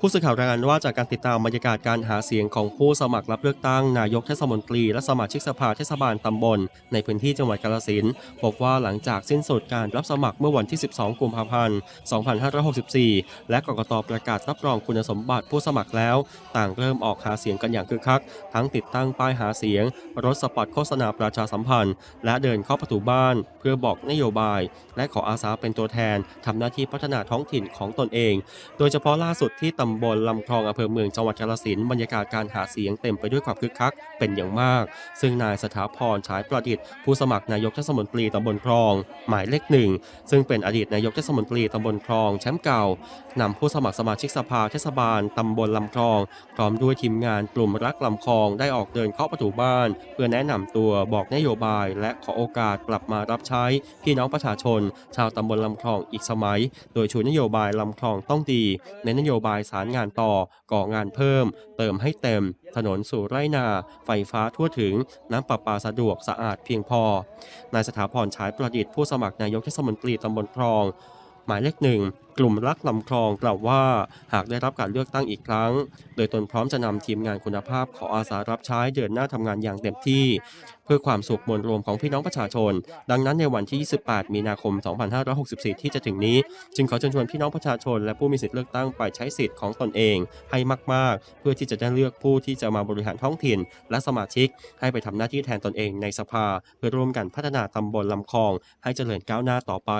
ผู้สื่อข่าวรายงานว่าจากการติดตามบรรยากาศการหาเสียงของผู้สมัครรับเลือกตั้งนายกเทศมนตรี และสมาชิกสภาเทศบาลตำบล ในพื้นที่จังหวัดกาฬสินธุ์พบว่าหลังจากสิ้นสุดการรับสมัครเมื่อวันที่ 12 กุมภาพันธ์ 2564 และกกตประกาศรับรองคุณสมบัติผู้สมัครแล้ว ต่างเริ่มออกหาเสียงกันอย่างคึกคัก ทั้งติดตั้งป้ายหาเสียง รถสปอตโฆษณาประชาสัมพันธ์ และเดินเข้าประตูบ้าน เพื่อบอกนโยบาย และขออาสาเป็นตัวแทนทำหน้าที่พัฒนาท้องถิ่นของตนเอง โดยเฉพาะล่าสุดที่ตำบลลำคลองอำเภอเมืองจังหวัดกาฬสินธุ์บรรยากาศการหาเสียงเต็มไปด้วยความคึกคักเป็นอย่างมาก ซึ่งนายสถาพรฉายประดิษฐ์ผู้สมัครนายกเทศมนตรีตำบลคลอง หมายเลขหนึ่งซึ่งเป็นอดีตนายกเทศมนตรีตำบลคลองแชมป์เก่านำผู้สมัครสมาชิกสภาเทศบาลตำบลลำคลอง พร้อมด้วยทีมงานกลุ่มรักลำคลองได้ออกเดินเคาะประตูบ้าน เพื่อแนะนำตัวบอกนโยบาย และขอโอกาสกลับมารับใช้พี่น้องประชาชน ชาวตำบลลำคลองอีกสมัย โดยชูนโยบายลำคลองต้องดีในนโยบายานงานต่อ ก่องานเพิ่ม เติมให้เต็ม ถนนสู่ไร่นา ไฟฟ้าทั่วถึง น้ำประปาสะดวกสะอาดเพียงพอ นายสถาพรฉายประดิษฐ์ผู้สมัครนายกเทศมนตรีตำบลคลอง หมายเลขหนึ่งกลุ่มรักลำคลองกล่าวว่า หากได้รับการเลือกตั้งอีกครั้ง โดยตนพร้อมจะนำทีมงานคุณภาพขออาสารับใช้เดินหน้าทำงานอย่างเต็มที่ เพื่อความสุขมวลรวมของพี่น้องประชาชน ดังนั้นในวันที่ 28 มีนาคม 2564 ที่จะถึงนี้ จึงขอเชิญชวนพี่น้องประชาชน และผู้มีสิทธิเลือกตั้งไปใช้สิทธิ์ของตนเอง ให้มาก ๆ เพื่อที่จะได้เลือกผู้ที่จะมาบริหารท้องถิ่น และสมาชิก ให้ไปทำหน้าที่แทนตนเองในสภา เพื่อร่วมกันพัฒนาตำบลลำคลอง ให้เจริญก้าวหน้าต่อไป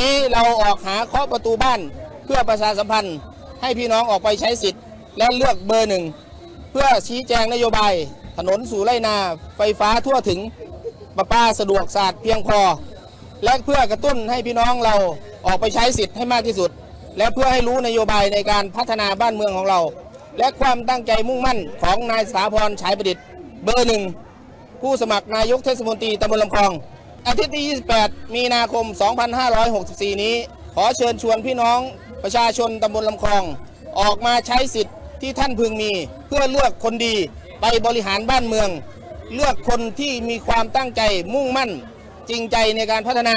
นี้เราออกหาเคาะประตูบ้านเพื่อประชาสัมพันธ์ ให้พี่น้องออกไปใช้สิทธิ์ และเลือกเบอร์หนึ่ง เพื่อชี้แจงนโยบาย ถนนสู่ไรนา ไฟฟ้าทั่วถึงประปาสะดวกสะอาดเพียงพอ และเพื่อกระตุ้นให้พี่น้องเราออกไปใช้สิทธิ์ให้มากที่สุด และเพื่อให้รู้นโยบายในการพัฒนาบ้านเมืองของเรา และความตั้งใจมุ่งมั่นของนายสถาพรฉายประดิษฐ์เบอร์หนึ่งผู้สมัครนายกเทศมนตรีตำบลลำคลอง อาทิตย์ที่ 28 มีนาคม 2564 นี้ ขอเชิญชวนพี่น้องประชาชนตำบลลำคลอง ออกมาใช้สิทธิ์ที่ท่านพึงมี เพื่อเลือกคนดีไปบริหารบ้านเมือง เลือกคนที่มีความตั้งใจมุ่งมั่น จริงใจในการพัฒนา